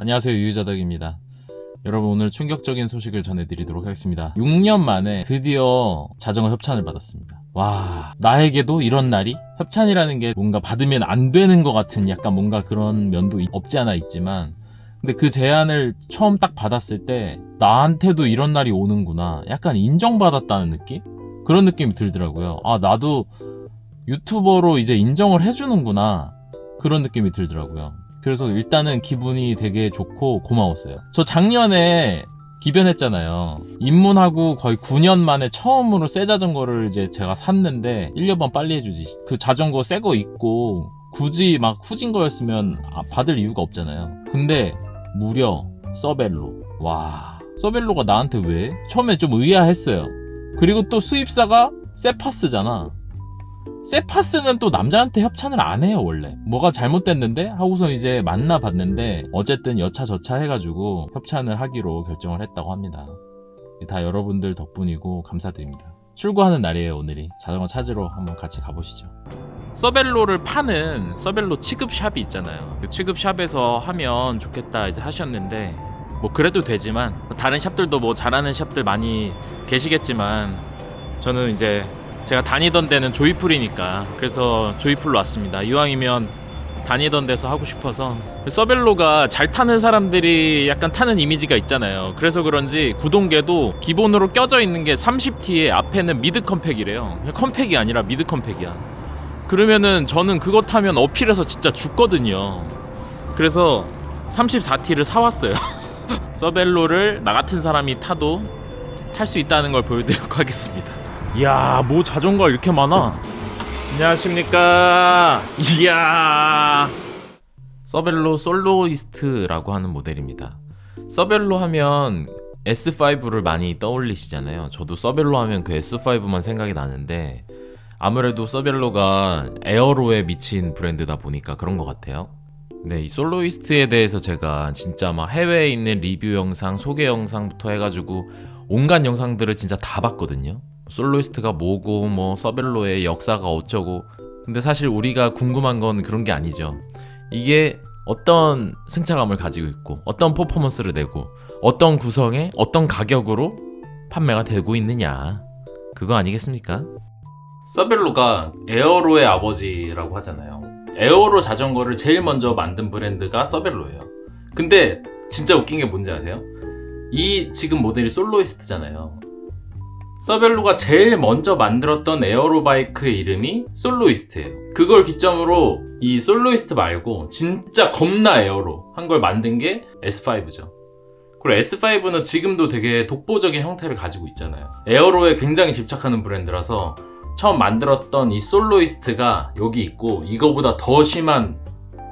안녕하세요 유유자덕입니다. 여러분 오늘 충격적인 소식을 전해드리도록 하겠습니다. 6년 만에 드디어 자전거 협찬을 받았습니다. 와 나에게도 이런 날이 협찬이라는 게 뭔가 받으면 안 되는 것 같은 약간 뭔가 그런 면도 있- 없지 않아 있지만 근데 그 제안을 처음 딱 받았을 때 나한테도 이런 날이 오는구나 약간 인정받았다는 느낌? 그런 느낌이 들더라고요. 아 나도 유튜버로 이제 인정을 해주는구나 그런 느낌이 들더라고요. 그래서 일단은 기분이 되게 좋고 고마웠어요. 저 작년에 기변했잖아요. 입문하고 거의 9년 만에 처음으로 새 자전거를 이제 제가 샀는데 1년만 빨리 해주지. 그 자전거 새 거 있고 굳이 막 후진 거였으면 아, 받을 이유가 없잖아요. 근데 무려 서벨로. 와. 서벨로가 나한테 왜? 처음에 좀 의아했어요. 그리고 또 수입사가 세파스잖아. 세파스는 또 남자한테 협찬을 안 해요, 원래. 뭐가 잘못됐는데? 하고서 이제 만나봤는데, 어쨌든 여차저차 해가지고 협찬을 하기로 결정을 했다고 합니다. 다 여러분들 덕분이고 감사드립니다. 출고하는 날이에요, 오늘이. 자전거 찾으러 한번 같이 가보시죠. 서벨로를 파는 서벨로 취급샵이 있잖아요. 그 취급샵에서 하면 좋겠다 이제 하셨는데, 뭐 그래도 되지만, 다른 샵들도 뭐 잘하는 샵들 많이 계시겠지만, 저는 이제 제가 다니던 데는 조이풀이니까 그래서 조이풀로 왔습니다. 이왕이면 다니던 데서 하고 싶어서 서벨로가 잘 타는 사람들이 약간 타는 이미지가 있잖아요. 그래서 그런지 구동계도 기본으로 껴져 있는 게 30T에 앞에는 미드 컴팩이래요. 컴팩이 아니라 미드 컴팩이야. 그러면은 저는 그거 타면 어필해서 진짜 죽거든요. 그래서 34T를 사왔어요. 서벨로를 나 같은 사람이 타도 탈 수 있다는 걸 보여드리려고 하겠습니다. 이야, 뭐 자전거 이렇게 많아? 안녕하십니까? 이야. 서벨로 솔로이스트라고 하는 모델입니다. 서벨로 하면 S5를 많이 떠올리시잖아요. 저도 서벨로 하면 그 S5만 생각이 나는데 아무래도 서벨로가 에어로에 미친 브랜드다 보니까 그런 것 같아요. 네, 이 솔로이스트에 대해서 제가 진짜 막 해외에 있는 리뷰 영상, 소개 영상부터 해가지고 온갖 영상들을 진짜 다 봤거든요. 솔로이스트가 뭐고 뭐 서벨로의 역사가 어쩌고 근데 사실 우리가 궁금한 건 그런 게 아니죠. 이게 어떤 승차감을 가지고 있고 어떤 퍼포먼스를 내고 어떤 구성에 어떤 가격으로 판매가 되고 있느냐 그거 아니겠습니까? 서벨로가 에어로의 아버지라고 하잖아요. 에어로 자전거를 제일 먼저 만든 브랜드가 서벨로예요. 근데 진짜 웃긴 게 뭔지 아세요? 이 지금 모델이 솔로이스트잖아요. 서벨로가 제일 먼저 만들었던 에어로 바이크의 이름이 솔로이스트예요. 그걸 기점으로 이 솔로이스트 말고 진짜 겁나 에어로 한 걸 만든 게 S5죠. 그리고 S5는 지금도 되게 독보적인 형태를 가지고 있잖아요. 에어로에 굉장히 집착하는 브랜드라서 처음 만들었던 이 솔로이스트가 여기 있고 이거보다 더 심한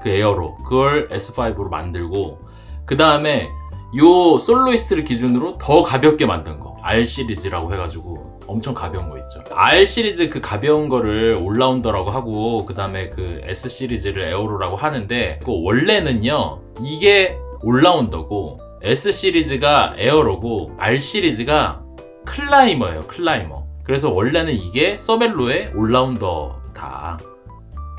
그 에어로 그걸 S5로 만들고 그 다음에 요 솔로이스트를 기준으로 더 가볍게 만든 거 R 시리즈라고 해가지고 엄청 가벼운 거 있죠. R 시리즈 그 가벼운 거를 올라운더라고 하고 그 다음에 그 S 시리즈를 에어로라고 하는데 그 원래는요 이게 올라운더고 S 시리즈가 에어로고 R 시리즈가 클라이머예요 클라이머. 그래서 원래는 이게 서벨로의 올라운더다.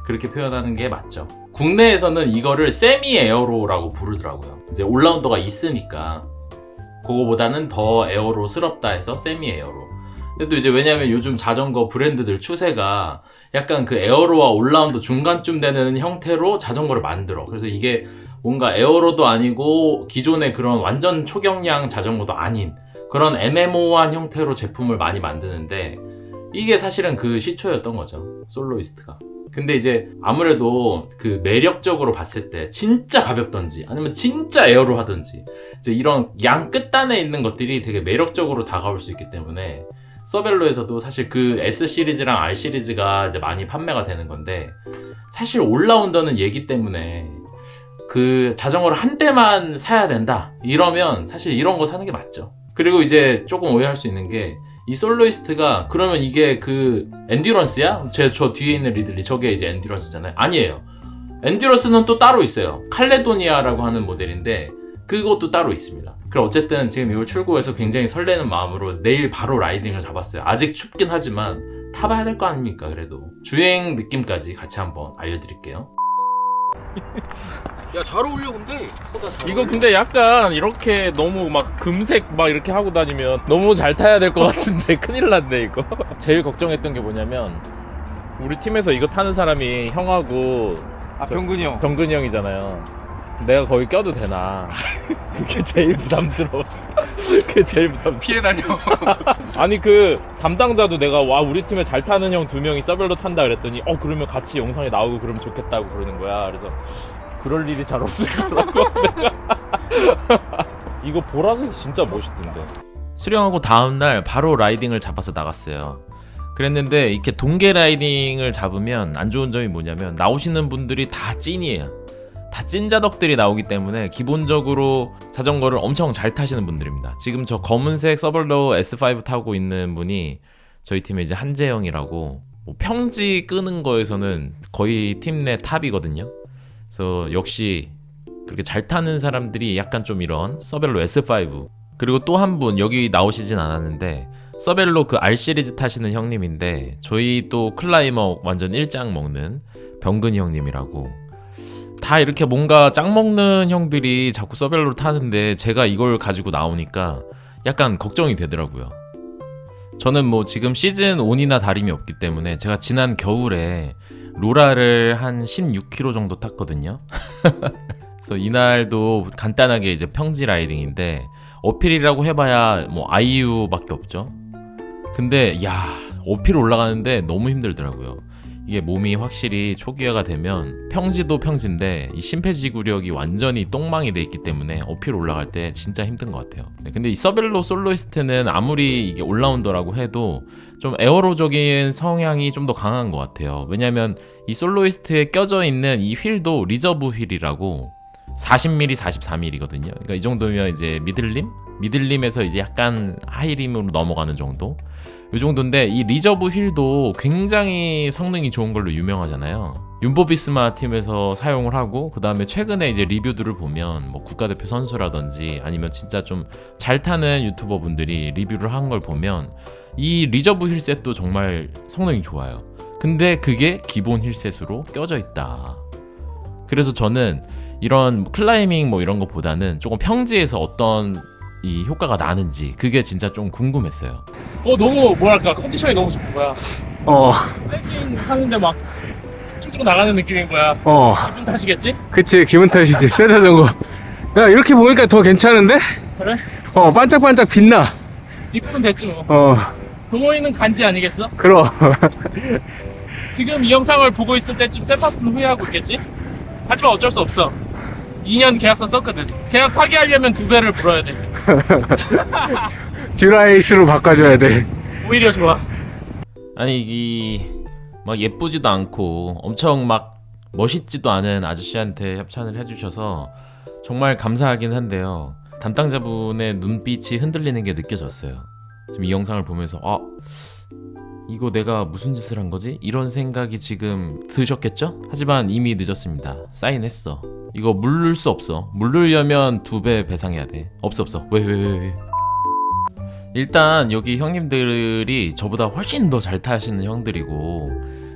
그렇게 표현하는 게 맞죠. 국내에서는 이거를 세미 에어로라고 부르더라고요. 이제 올라운더가 있으니까 그거보다는 더 에어로스럽다 해서 세미 에어로. 근데 또 이제 왜냐면 요즘 자전거 브랜드들 추세가 약간 그 에어로와 올라운더 중간쯤 되는 형태로 자전거를 만들어. 그래서 이게 뭔가 에어로도 아니고 기존의 그런 완전 초경량 자전거도 아닌 그런 애매모호한 형태로 제품을 많이 만드는데 이게 사실은 그 시초였던 거죠. 솔로이스트가. 근데 이제 아무래도 그 매력적으로 봤을 때 진짜 가볍던지 아니면 진짜 에어로 하든지 이제 이런 양 끝단에 있는 것들이 되게 매력적으로 다가올 수 있기 때문에 서벨로에서도 사실 그 S 시리즈랑 R 시리즈가 이제 많이 판매가 되는 건데 사실 올라운더는 얘기 때문에 그 자전거를 한 대만 사야 된다 이러면 사실 이런 거 사는 게 맞죠. 그리고 이제 조금 오해할 수 있는 게 이 솔로이스트가 그러면 이게 그 엔듀런스야? 제 저 뒤에 있는 리들리 저게 이제 엔듀런스잖아요. 아니에요. 엔듀런스는 또 따로 있어요. 칼레도니아라고 하는 모델인데 그것도 따로 있습니다. 그럼 어쨌든 지금 이걸 출고해서 굉장히 설레는 마음으로 내일 바로 라이딩을 잡았어요. 아직 춥긴 하지만 타봐야 될 거 아닙니까? 그래도 주행 느낌까지 같이 한번 알려드릴게요. 야 잘 어울려 근데. 이거 근데 약간 이렇게 너무 막 금색 막 이렇게 하고 다니면 너무 잘 타야 될 것 같은데 큰일 났네 이거. 제일 걱정했던 게 뭐냐면 우리 팀에서 이거 타는 사람이 형하고 아 병근이 형. 병근이 형이잖아요 내가 거기 껴도 되나? 그게 제일 부담스러웠어 그게 제일 부담스러워. 피해 다녀. 아니 그 담당자도 내가 와 우리 팀에 잘 타는 형 두 명이 서별로 탄다. 그랬더니 어 그러면 같이 영상에 나오고 그러면 좋겠다고 그러는 거야. 그래서 그럴 일이 잘 없을 거라고 내가 이거 보라색 진짜 멋있던데. 수령하고 다음날 바로 라이딩을 잡아서 나갔어요. 그랬는데 이렇게 동계 라이딩을 잡으면 안 좋은 점이 뭐냐면 나오시는 분들이 다 찐이에요 다 찐자덕들이 나오기 때문에 기본적으로 자전거를 엄청 잘 타시는 분들입니다. 지금 저 검은색 서벌로 S5 타고 있는 분이 저희 팀에 이제 한재영이라고 뭐 평지 끄는 거에서는 거의 팀 내 탑이거든요. 그래서 역시 그렇게 잘 타는 사람들이 약간 좀 이런 서벨로 S5 그리고 또 한 분 여기 나오시진 않았는데 서벨로 그 R 시리즈 타시는 형님인데 저희 또 클라이머 완전 일장 먹는 병근이 형님이라고 다 이렇게 뭔가 짱 먹는 형들이 자꾸 서벨로 타는데 제가 이걸 가지고 나오니까 약간 걱정이 되더라고요. 저는 뭐 지금 시즌 1이나 다름이 없기 때문에 제가 지난 겨울에 로라를 한 16km 정도 탔거든요. 그래서 이날도 간단하게 이제 평지 라이딩인데 어필이라고 해봐야 뭐 아이유밖에 없죠. 근데 야 어필 올라가는데 너무 힘들더라고요. 이게 몸이 확실히 초기화가 되면 평지도 평지인데 이 심폐지구력이 완전히 똥망이 돼 있기 때문에 어필 올라갈 때 진짜 힘든 것 같아요. 네, 근데 이 서벨로 솔로이스트는 아무리 이게 올라운더라고 해도 좀 에어로적인 성향이 좀 더 강한 것 같아요. 왜냐면 이 솔로이스트에 껴져 있는 이 휠도 리저브 휠이라고 40mm, 44mm거든요. 그러니까 이 정도면 이제 미들림? 미들림에서 이제 약간 하이림으로 넘어가는 정도? 이 정도인데 이 리저브 휠도 굉장히 성능이 좋은 걸로 유명하잖아요. 윤보비스마 팀에서 사용을 하고 그 다음에 최근에 이제 리뷰들을 보면 뭐 국가대표 선수라든지 아니면 진짜 좀 잘 타는 유튜버 분들이 리뷰를 한 걸 보면 이 리저브 휠셋도 정말 성능이 좋아요. 근데 그게 기본 휠셋으로 껴져 있다. 그래서 저는 이런 클라이밍 뭐 이런 것보다는 조금 평지에서 어떤 이 효과가 나는지 그게 진짜 좀 궁금했어요. 어 너무 뭐랄까 컨디션이 너무 좋은 거야. 어, 댄싱 하는데 막 춤추고 나가는 느낌인 거야. 어, 기분 탓이겠지? 그치, 기분 탓이지, 새 자전거. 야, 이렇게 보니까 더 괜찮은데? 그래? 어, 반짝반짝 빛나. 이쁘면 됐지 뭐. 어, 동호인은 간지 아니겠어? 그럼. 지금 이 영상을 보고 있을 때쯤 셀파스는 후회하고 있겠지? 하지만 어쩔 수 없어. 2년 계약서 썼거든. 계약 파기하려면 두 배를 불어야 돼. 듀라이스로 바꿔줘야 돼. 오히려 좋아. 아니 이게 막 예쁘지도 않고 엄청 막 멋있지도 않은 아저씨한테 협찬을 해주셔서 정말 감사하긴 한데요. 담당자분의 눈빛이 흔들리는 게 느껴졌어요. 지금 이 영상을 보면서 아 이거 내가 무슨 짓을 한 거지? 이런 생각이 지금 드셨겠죠? 하지만 이미 늦었습니다. 사인했어. 이거 물를 수 없어. 물르려면 두 배 배상해야 돼. 없어 없어. 왜 왜 왜 왜? 일단 여기 형님들이 저보다 훨씬 더 잘 타시는 형들이고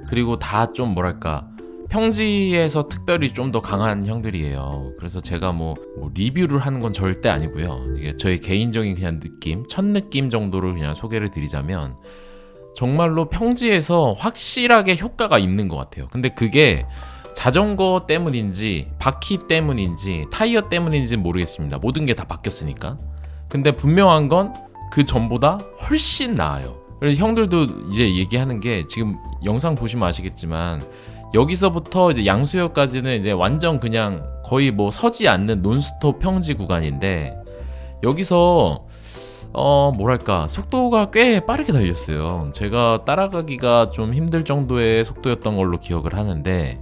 그리고 다 좀 뭐랄까 평지에서 특별히 좀 더 강한 형들이에요. 그래서 제가 뭐, 뭐 리뷰를 하는 건 절대 아니고요. 이게 저의 개인적인 그냥 느낌, 첫 느낌 정도를 그냥 소개를 드리자면 정말로 평지에서 확실하게 효과가 있는 것 같아요. 근데 그게 자전거 때문인지 바퀴 때문인지 타이어 때문인지 모르겠습니다. 모든 게 다 바뀌었으니까. 근데 분명한 건 그 전보다 훨씬 나아요. 형들도 이제 얘기하는 게 지금 영상 보시면 아시겠지만 여기서부터 이제 양수역까지는 이제 완전 그냥 거의 뭐 서지 않는 논스톱 평지 구간인데 여기서 어 뭐랄까 속도가 꽤 빠르게 달렸어요. 제가 따라가기가 좀 힘들 정도의 속도였던 걸로 기억을 하는데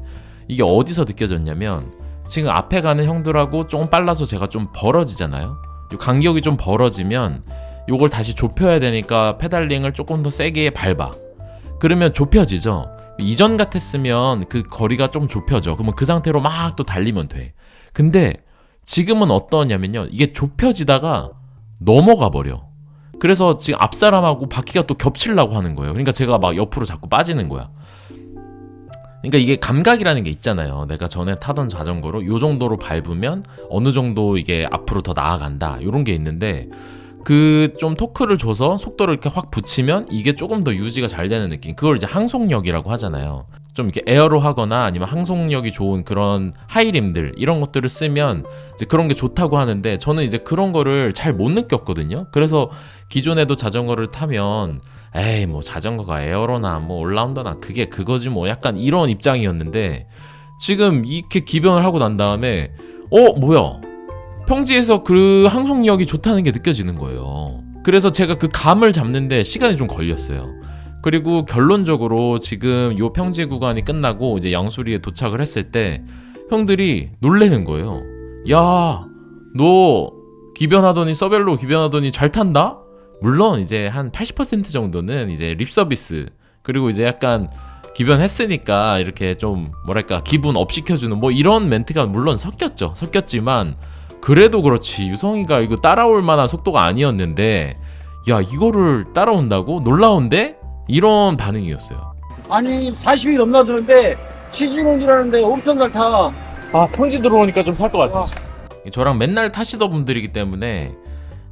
이게 어디서 느껴졌냐면 지금 앞에 가는 형들하고 조금 빨라서 제가 좀 벌어지잖아요. 요 간격이 좀 벌어지면 요걸 다시 좁혀야 되니까 페달링을 조금 더 세게 밟아. 그러면 좁혀지죠. 이전 같았으면 그 거리가 좀 좁혀져. 그러면 그 상태로 막 또 달리면 돼. 근데 지금은 어떠냐면요. 이게 좁혀지다가 넘어가 버려. 그래서 지금 앞 사람하고 바퀴가 또 겹치려고 하는 거예요. 그러니까 제가 막 옆으로 자꾸 빠지는 거야. 그러니까 이게 감각이라는 게 있잖아요. 내가 전에 타던 자전거로 요 정도로 밟으면 어느 정도 이게 앞으로 더 나아간다. 이런 게 있는데 그 좀 토크를 줘서 속도를 이렇게 확 붙이면 이게 조금 더 유지가 잘 되는 느낌. 그걸 이제 항속력이라고 하잖아요. 좀 이렇게 에어로 하거나 아니면 항속력이 좋은 그런 하이림들 이런 것들을 쓰면 이제 그런 게 좋다고 하는데 저는 이제 그런 거를 잘 못 느꼈거든요. 그래서 기존에도 자전거를 타면 에이 뭐 자전거가 에어로나 뭐 올라운더나 그게 그거지 뭐 약간 이런 입장이었는데 지금 이렇게 기변을 하고 난 다음에 어 뭐야 평지에서 그 항속력이 좋다는 게 느껴지는 거예요. 그래서 제가 그 감을 잡는데 시간이 좀 걸렸어요. 그리고 결론적으로 지금 요 평지 구간이 끝나고 이제 양수리에 도착을 했을 때 형들이 놀래는 거예요. 야, 너 기변하더니 서벨로 기변하더니 잘 탄다? 물론 이제 한 80% 정도는 이제 립 서비스 그리고 이제 약간 기변했으니까 이렇게 좀 뭐랄까 기분 업 시켜주는 뭐 이런 멘트가 물론 섞였죠. 섞였지만 그래도 그렇지 유성이가 이거 따라올 만한 속도가 아니었는데 야 이거를 따라온다고 놀라운데 이런 반응이었어요. 아니 40이 넘나드는데 시즌온이라는데 엄청 잘 타. 아 평지 들어오니까 좀 살 것 같아 저랑 맨날 타시던 분들이기 때문에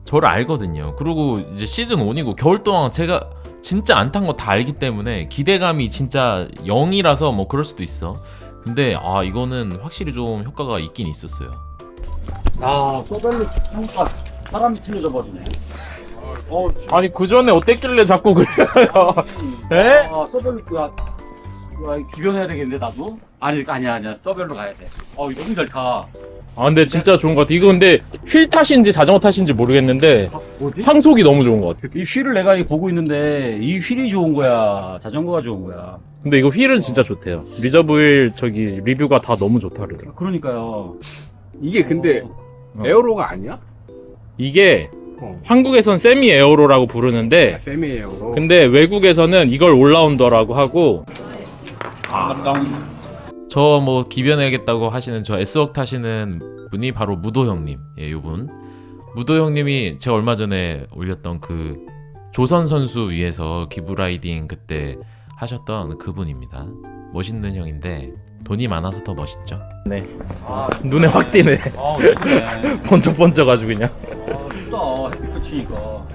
저를 알거든요. 그리고 이제 시즌 1이고 겨울 동안 제가 진짜 안 탄 거 다 알기 때문에 기대감이 진짜 0이라서 뭐 그럴 수도 있어. 근데 아 이거는 확실히 좀 효과가 있긴 있었어요. 아 소벨로 평가 사람이 틀려져 버리네. 어, 아니 그 전에 어땠길래 자꾸 그래요 에? 아 소벨로 야, 야 기변해야 되겠는데 나도? 아니 아니야 아니야 서벨로 가야 돼. 어 너무 잘 타. 아 근데 진짜 좋은 것 같아 이거 근데 휠 탓인지 자전거 탓인지 모르겠는데 아, 뭐지? 항속이 너무 좋은 것 같아 이 휠을 내가 이 보고 있는데 이 휠이 좋은 거야. 자전거가 좋은 거야. 근데 이거 휠은 진짜 좋대요 리저브 휠 저기 리뷰가 다 너무 좋다 그러더라 그러니까요. 이게 근데 어. 에어로가 아니야? 이게 어. 한국에선 세미 에어로라고 부르는데 세미 에어로. 근데 외국에서는 이걸 올라운더라고 하고 아름다운 저뭐 기변해야겠다고 하시는 저 S웍 타시는 분이 바로 무도 형님. 예, 요분. 무도 형님이 제가 얼마 전에 올렸던 그 조선 선수 위에서 기부 라이딩 그때 하셨던 그분입니다. 멋있는 형인데 돈이 많아서 더 멋있죠. 아, 눈에 확 띄네 아 예쁘네. 번쩍번쩍가지고 그냥 아 이쁘다 햇빛 비치니까.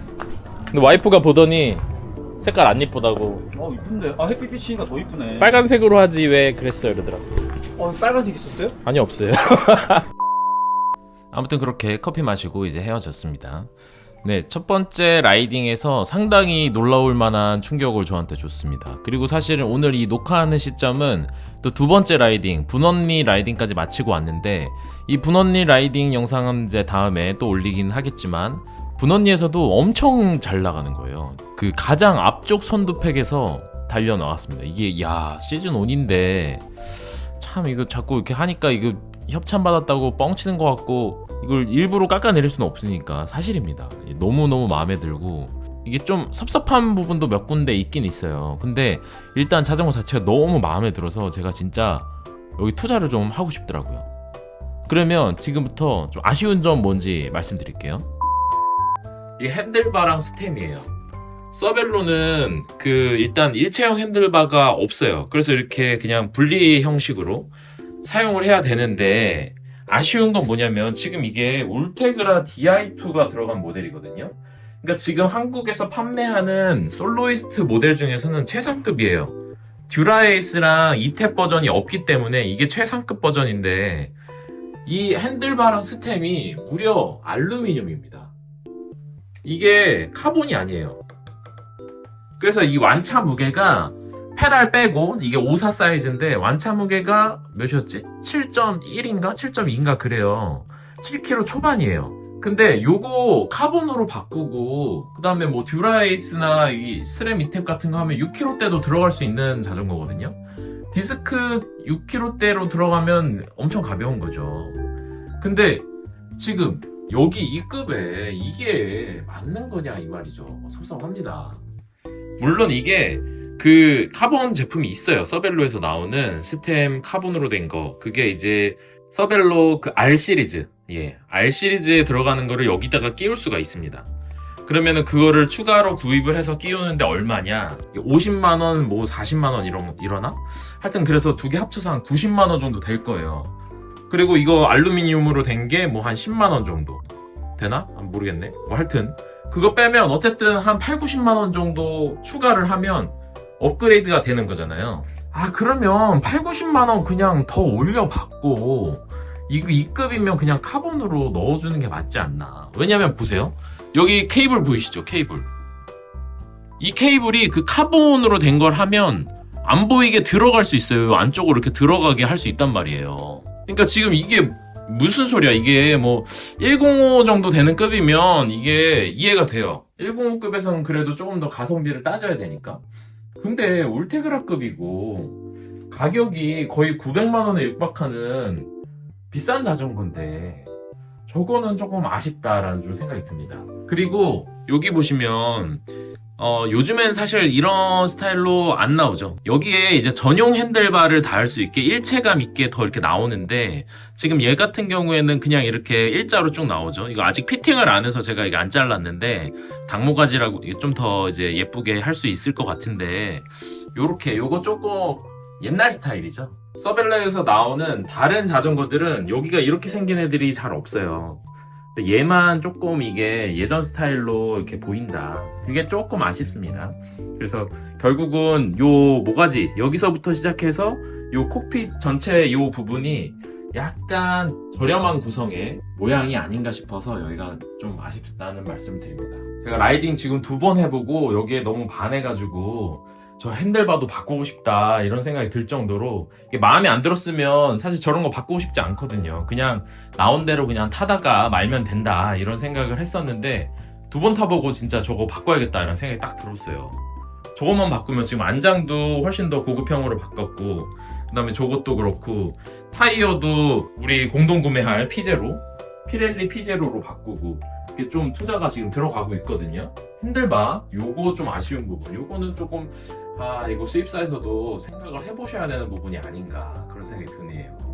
근데 와이프가 보더니 색깔 안 이쁘다고 어 이쁜데. 아 햇빛 비치니까 더 이쁘네. 빨간색으로 하지 왜 그랬어 이러더라고 어 빨간색 있었어요? 아니 없어요 아무튼 그렇게 커피 마시고 이제 헤어졌습니다. 네, 첫 번째 라이딩에서 상당히 놀라울 만한 충격을 저한테 줬습니다. 그리고 사실은 오늘 이 녹화하는 시점은 또 두 번째 라이딩, 분언니 라이딩까지 마치고 왔는데 이 분언니 라이딩 영상은 이제 다음에 또 올리긴 하겠지만 분언니에서도 엄청 잘 나가는 거예요. 그 가장 앞쪽 선두팩에서 달려 나왔습니다. 이게 야 시즌 1인데 참 이거 자꾸 이렇게 하니까 이거 협찬 받았다고 뻥치는 것 같고 이걸 일부러 깎아내릴 수는 없으니까 사실입니다. 너무 너무 마음에 들고 이게 좀 섭섭한 부분도 몇 군데 있긴 있어요. 근데 일단 자전거 자체가 너무 마음에 들어서 제가 진짜 여기 투자를 좀 하고 싶더라고요. 그러면 지금부터 좀 아쉬운 점 뭔지 말씀드릴게요. 이 핸들바랑 스템이에요. 서벨로는 그 일단 일체형 핸들바가 없어요. 그래서 이렇게 그냥 분리 형식으로 사용을 해야 되는데 아쉬운 건 뭐냐면 지금 이게 울테그라 DI2가 들어간 모델이거든요. 그러니까 지금 한국에서 판매하는 솔로이스트 모델 중에서는 최상급이에요. 듀라에이스랑 이탭 버전이 없기 때문에 이게 최상급 버전인데 이 핸들바랑 스템이 무려 알루미늄입니다. 이게 카본이 아니에요. 그래서 이 완차 무게가 페달 빼고 이게 54 사이즈인데 완차 무게가 몇이었지? 7.1인가 7.2인가 그래요. 7kg 초반이에요. 근데 요거 카본으로 바꾸고 그 다음에 뭐 듀라에이스나 이 스램 이탭 같은 거 하면 6kg대도 들어갈 수 있는 자전거거든요. 디스크 6kg대로 들어가면 엄청 가벼운 거죠. 근데 지금 여기 이 급에 이게 맞는 거냐 이 말이죠. 섭섭합니다. 물론 이게 그 카본 제품이 있어요. 서벨로에서 나오는 스템 카본으로 된 거. 그게 이제 서벨로 그 R 시리즈. 예. R 시리즈에 들어가는 거를 여기다가 끼울 수가 있습니다. 그러면은 그거를 추가로 구입을 해서 끼우는데 얼마냐? 50만 원, 뭐 40만 원 이런 이러나? 하여튼 그래서 두 개 합쳐서 한 90만 원 정도 될 거예요. 그리고 이거 알루미늄으로 된 게 뭐 한 10만 원 정도 되나? 아, 모르겠네. 뭐 하여튼 그거 빼면 어쨌든 한 8, 90만 원 정도 추가를 하면 업그레이드가 되는 거잖아요. 아 그러면 8, 90만 원 그냥 더 올려 받고 이거 2급이면 그냥 카본으로 넣어주는 게 맞지 않나. 왜냐면 보세요. 여기 케이블 보이시죠? 케이블. 이 케이블이 그 카본으로 된 걸 하면 안 보이게 들어갈 수 있어요. 안쪽으로 이렇게 들어가게 할 수 있단 말이에요. 그러니까 지금 이게 무슨 소리야? 이게 뭐 105 정도 되는 급이면 이게 이해가 돼요. 105급에서는 그래도 조금 더 가성비를 따져야 되니까. 근데 울테그라급이고 가격이 거의 900만 원에 육박하는 비싼 자전거인데 저거는 조금 아쉽다라는 좀 생각이 듭니다. 그리고 여기 보시면 어, 요즘엔 사실 이런 스타일로 안 나오죠. 여기에 이제 전용 핸들바를 달수 있게 일체감 있게 더 이렇게 나오는데 지금 얘 같은 경우에는 그냥 이렇게 일자로 쭉 나오죠. 이거 아직 피팅을 안 해서 제가 이게 안 잘랐는데 당모가지라고 좀 더 이제 예쁘게 할 수 있을 것 같은데 요렇게 요거 조금 옛날 스타일이죠. 서벨라에서 나오는 다른 자전거들은 여기가 이렇게 생긴 애들이 잘 없어요. 근데 얘만 조금 이게 예전 스타일로 이렇게 보인다. 그게 조금 아쉽습니다. 그래서 결국은 요 모가지 여기서부터 시작해서 요 콕핏 전체 요 부분이 약간 저렴한 구성의 모양이 아닌가 싶어서 여기가 좀 아쉽다는 말씀 드립니다. 제가 라이딩 지금 두 번 해보고 여기에 너무 반해가지고 저 핸들바도 바꾸고 싶다 이런 생각이 들 정도로 마음에 안 들었으면 사실 저런 거 바꾸고 싶지 않거든요. 그냥 나온 대로 그냥 타다가 말면 된다 이런 생각을 했었는데 두 번 타보고 진짜 저거 바꿔야겠다 이런 생각이 딱 들었어요. 저것만 바꾸면 지금 안장도 훨씬 더 고급형으로 바꿨고 그 다음에 저것도 그렇고 타이어도 우리 공동 구매할 피제로 피렐리 피제로로 바꾸고 이게 좀 투자가 지금 들어가고 있거든요. 핸들바 요거 좀 아쉬운 부분 요거는 조금 아 이거 수입사에서도 생각을 해보셔야 되는 부분이 아닌가 그런 생각이 드네요.